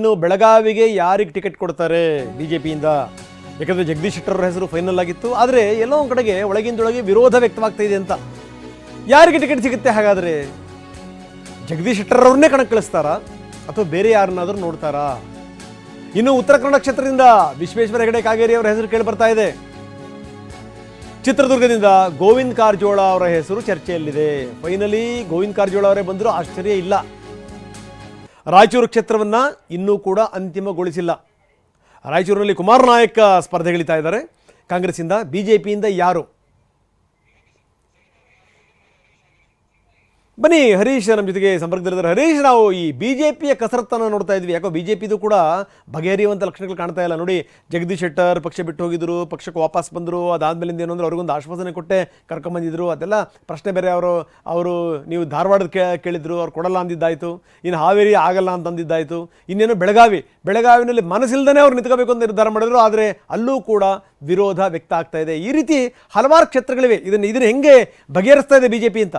ಇನ್ನು ಬೆಳಗಾವಿಗೆ ಯಾರಿಗೆ ಟಿಕೆಟ್ ಕೊಡ್ತಾರೆ ಬಿಜೆಪಿಯಿಂದ? ಯಾಕಂದ್ರೆ ಜಗದೀಶ್ ಶೆಟ್ಟರ್ ಹೆಸರು ಫೈನಲ್ ಆಗಿತ್ತು. ಆದರೆ ಎಲ್ಲೋ ಒಂದು ಕಡೆಗೆ ಒಳಗಿಂದೊಳಗೆ ವಿರೋಧ ವ್ಯಕ್ತವಾಗ್ತಾ ಇದೆ ಅಂತ. ಯಾರಿಗೆ ಟಿಕೆಟ್ ಸಿಗುತ್ತೆ ಹಾಗಾದ್ರೆ? ಜಗದೀಶ್ ಶೆಟ್ಟರ್ ಅವ್ರನ್ನೇ ಕಣಕ್ಕೆ ಕಳಿಸ್ತಾರಾ? ಅಥವಾ ಬೇರೆ ಯಾರನ್ನಾದ್ರೂ ನೋಡ್ತಾರಾ? ಇನ್ನು ಉತ್ತರ ಕನ್ನಡ ಕ್ಷೇತ್ರದಿಂದ ವಿಶ್ವೇಶ್ವರ ಹೆಗಡೆ ಕಾಗೇರಿ ಅವರ ಹೆಸರು ಕೇಳಿ ಬರ್ತಾ ಇದೆ. ಚಿತ್ರದುರ್ಗದಿಂದ ಗೋವಿಂದ್ ಕಾರಜೋಳ ಅವರ ಹೆಸರು ಚರ್ಚೆಯಲ್ಲಿದೆ. ಫೈನಲಿ ಗೋವಿಂದ್ ಕಾರಜೋಳ ಅವರೇ ಬಂದರೂ, ಆಶ್ಚರ್ಯ ಇಲ್ಲ. ರಾಯಚೂರು ಕ್ಷೇತ್ರವನ್ನು ಇನ್ನೂ ಕೂಡ ಅಂತಿಮಗೊಳಿಸಿಲ್ಲ. ರಾಯಚೂರಿನಲ್ಲಿ ಕುಮಾರ್ ನಾಯಕ್ ಸ್ಪರ್ಧೆಗಳಿತಾ ಇದ್ದಾರೆ. ಕಾಂಗ್ರೆಸ್ಸಿಂದ ಬಿಜೆಪಿಯಿಂದ ಯಾರು? ಬನ್ನಿ ಹರೀಶ್ ನಮ್ಮ ಜೊತೆಗೆ ಸಂಪರ್ಕದಲ್ಲಿದ್ದಾರೆ. ಹರೀಶ್, ನಾವು ಈ ಬಿ ಜೆ ಪಿಯ ಕಸರತ್ತನ್ನು ನೋಡ್ತಾ ಇದ್ವಿ. ಯಾಕೋ ಬಿಜೆಪಿದು ಕೂಡ ಬಗೆಹರಿಯುವಂಥ ಲಕ್ಷಣಗಳು ಕಾಣ್ತಾ ಇಲ್ಲ. ನೋಡಿ, ಜಗದೀಶ್ ಶೆಟ್ಟರ್ ಪಕ್ಷ ಬಿಟ್ಟು ಹೋಗಿದ್ರು, ಪಕ್ಷಕ್ಕೆ ವಾಪಸ್ ಬಂದರು, ಅದಾದ್ಮೇಲಿಂದ ಅಂದ್ರೆ ಅವ್ರಿಗೊಂದು ಆಶ್ವಾಸನೆ ಕೊಟ್ಟೆ ಕರ್ಕೊಂಬಂದಿದ್ರು ಅದೆಲ್ಲ ಪ್ರಶ್ನೆ ಬೇರೆ ಅವರು ಅವರು ನೀವು ಧಾರವಾಡದ ಕೇಳಿದ್ರು, ಅವ್ರು ಕೊಡಲ್ಲ ಅಂದಿದ್ದಾಯ್ತು. ಇನ್ನು ಹಾವೇರಿ ಆಗಲ್ಲ ಅಂತಂದಿದ್ದಾಯಿತು. ಇನ್ನೇನು ಬೆಳಗಾವಿ, ಬೆಳಗಾವಿನಲ್ಲಿ ಮನಸ್ಸಿಲ್ದೇ ಅವ್ರು ನಿಂತ್ಕೋಬೇಕು ಅಂತ ನಿರ್ಧಾರ ಮಾಡಿದ್ರು. ಆದರೆ ಅಲ್ಲೂ ಕೂಡ ವಿರೋಧ ವ್ಯಕ್ತ ಆಗ್ತಾ ಇದೆ. ಈ ರೀತಿ ಹಲವಾರು ಕ್ಷೇತ್ರಗಳಿವೆ. ಇದನ್ನು ಇದನ್ನು ಹೆಂಗೆ ಬಗೆಹರಿಸ್ತಾ ಇದೆ ಬಿಜೆಪಿ ಅಂತ?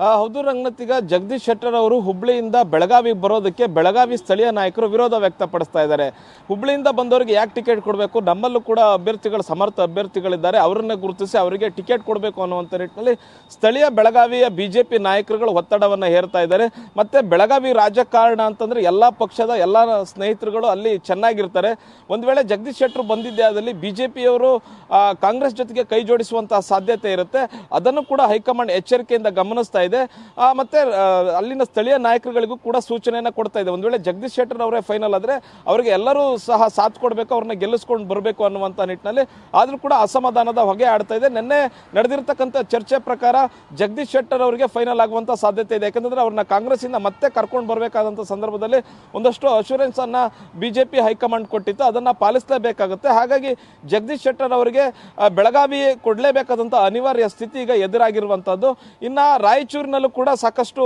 ಹೌದು ಈಗ ಜಗದೀಶ್ ಶೆಟ್ಟರ್ ಅವರು ಹುಬ್ಳಿಯಿಂದ ಬೆಳಗಾವಿಗೆ ಬರೋದಕ್ಕೆ ಬೆಳಗಾವಿ ಸ್ಥಳೀಯ ನಾಯಕರು ವಿರೋಧ ವ್ಯಕ್ತಪಡಿಸ್ತಾ ಇದ್ದಾರೆ. ಹುಬ್ಳಿಯಿಂದ ಬಂದವರಿಗೆ ಯಾಕೆ ಟಿಕೆಟ್ ಕೊಡಬೇಕು? ನಮ್ಮಲ್ಲೂ ಕೂಡ ಅಭ್ಯರ್ಥಿಗಳು, ಸಮರ್ಥ ಅಭ್ಯರ್ಥಿಗಳಿದ್ದಾರೆ. ಅವರನ್ನ ಗುರುತಿಸಿ ಅವರಿಗೆ ಟಿಕೆಟ್ ಕೊಡಬೇಕು ಅನ್ನುವಂಥ ನಿಟ್ಟಿನಲ್ಲಿ ಸ್ಥಳೀಯ ಬೆಳಗಾವಿಯ ಬಿ ಜೆ ಪಿ ನಾಯಕರುಗಳು ಒತ್ತಡವನ್ನು ಹೇರ್ತಾ ಇದ್ದಾರೆ. ಮತ್ತು ಬೆಳಗಾವಿ ರಾಜಕಾರಣ ಅಂತಂದರೆ ಎಲ್ಲ ಪಕ್ಷದ ಎಲ್ಲ ಸ್ನೇಹಿತರುಗಳು ಅಲ್ಲಿ ಚೆನ್ನಾಗಿರ್ತಾರೆ. ಒಂದು ವೇಳೆ ಜಗದೀಶ್ ಶೆಟ್ಟರು ಬಂದಿದ್ದೇ ಆದಲ್ಲಿ ಬಿ ಜೆ ಪಿಯವರು ಕಾಂಗ್ರೆಸ್ ಜೊತೆಗೆ ಕೈ ಜೋಡಿಸುವಂತಹ ಸಾಧ್ಯತೆ ಇರುತ್ತೆ. ಅದನ್ನು ಕೂಡ ಹೈಕಮಾಂಡ್ ಎಚ್ಚರಿಕೆಯಿಂದ ಗಮನಿಸ್ತಾ ಆ, ಮತ್ತೆ ಅಲ್ಲಿನ ಸ್ಥಳೀಯ ನಾಯಕರುಗಳಿಗೂ ಕೂಡ ಸೂಚನೆಯನ್ನು ಕೊಡ್ತಾ ಇದೆ. ಒಂದು ವೇಳೆ ಜಗದೀಶ್ ಶೆಟ್ಟರ್ ಅವರೇ ಫೈನಲ್ ಆದರೆ ಅವರಿಗೆ ಎಲ್ಲರೂ ಸಹ ಸಾಥ್ ಕೊಡಬೇಕು ಅವ್ರನ್ನ ಗೆಲ್ಲಿಸ್ಕೊಂಡು ಬರಬೇಕು ಅನ್ನುವಂಥ ನಿಟ್ಟಿನಲ್ಲಿ. ಆದರೂ ಕೂಡ ಅಸಮಾಧಾನದ ಹೊಗೆ ಆಡ್ತಾ ಇದೆ. ನಿನ್ನೆ ನಡೆದಿರ್ತಕ್ಕಂಥ ಚರ್ಚೆ ಪ್ರಕಾರ ಜಗದೀಶ್ ಶೆಟ್ಟರ್ ಅವರಿಗೆ ಫೈನಲ್ ಆಗುವಂಥ ಸಾಧ್ಯತೆ ಇದೆ. ಯಾಕಂದರೆ ಅವ್ರನ್ನ ಕಾಂಗ್ರೆಸ್ಸಿಂದ ಮತ್ತೆ ಕರ್ಕೊಂಡು ಬರಬೇಕಾದಂಥ ಸಂದರ್ಭದಲ್ಲಿ ಒಂದಷ್ಟು ಅಶ್ಯೂರೆನ್ಸನ್ನು B J BJP high command ಕೊಟ್ಟಿತ್ತು. ಅದನ್ನು ಪಾಲಿಸಲೇಬೇಕಾಗುತ್ತೆ. ಹಾಗಾಗಿ ಜಗದೀಶ್ ಶೆಟ್ಟರ್ ಅವರಿಗೆ ಬೆಳಗಾವಿ ಕೊಡಲೇಬೇಕಾದಂಥ ಅನಿವಾರ್ಯ ಸ್ಥಿತಿ ಈಗ ಎದುರಾಗಿರುವಂಥದ್ದು ಇನ್ನು ಇನ್ನ ರಾಯಚೂರಿನಲ್ಲೂ ಕೂಡ ಸಾಕಷ್ಟು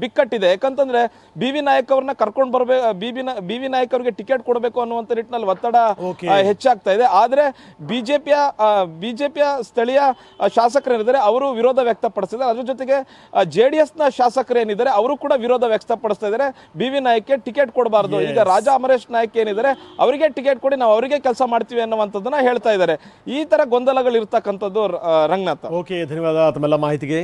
ಬಿಕ್ಕಟ್ಟಿದೆ. ಯಾಕಂತಂದ್ರೆ ಬಿ ವಿ ನಾಯಕ್ ಅವ್ರನ್ನ ಕರ್ಕೊಂಡು ಬರ್ಬೇಕು B V B V Nayak ಅವರಿಗೆ ಟಿಕೆಟ್ ಕೊಡಬೇಕು ಅನ್ನುವಂಥ ನಿಟ್ಟಿನಲ್ಲಿ ಒತ್ತಡ ಹೆಚ್ಚಾಗ್ತಾ ಇದೆ. ಆದ್ರೆ ಬಿಜೆಪಿಯ ಬಿಜೆಪಿಯ ಸ್ಥಳೀಯ ಶಾಸಕರೇನಿದ್ದಾರೆ ಅವರು ವಿರೋಧ ವ್ಯಕ್ತಪಡಿಸಿದ್ದಾರೆ ಅದ್ರ ಜೊತೆಗೆ ಜೆ ಡಿ ಎಸ್ನ ಶಾಸಕರು ಏನಿದ್ದಾರೆ ಅವರು ಕೂಡ ವಿರೋಧ ವ್ಯಕ್ತಪಡಿಸ್ತಾ ಇದ್ದಾರೆ. ಬಿ ವಿ ನಾಯಕ್ಗೆ ಟಿಕೆಟ್ ಕೊಡಬಾರದು. ಈಗ ರಾಜಾ ಅಮರೇಶ್ ನಾಯಕ್ ಏನಿದ್ದಾರೆ ಅವರಿಗೆ ಟಿಕೆಟ್ ಕೊಡಿ ನಾವು ಅವರಿಗೆ ಕೆಲಸ ಮಾಡ್ತೀವಿ ಅನ್ನುವಂಥದ್ದನ್ನ ಹೇಳ್ತಾ ಇದ್ದಾರೆ. ಈ ತರ ಗೊಂದಲಗಳು ಇರ್ತಕ್ಕಂಥದ್ದು ರಂಗನಾಥ. ರಂಗನಾಥ್ ಓಕೆ ಧನ್ಯವಾದ ತಮ್ಮೆಲ್ಲ ಮಾಹಿತಿಗೆ.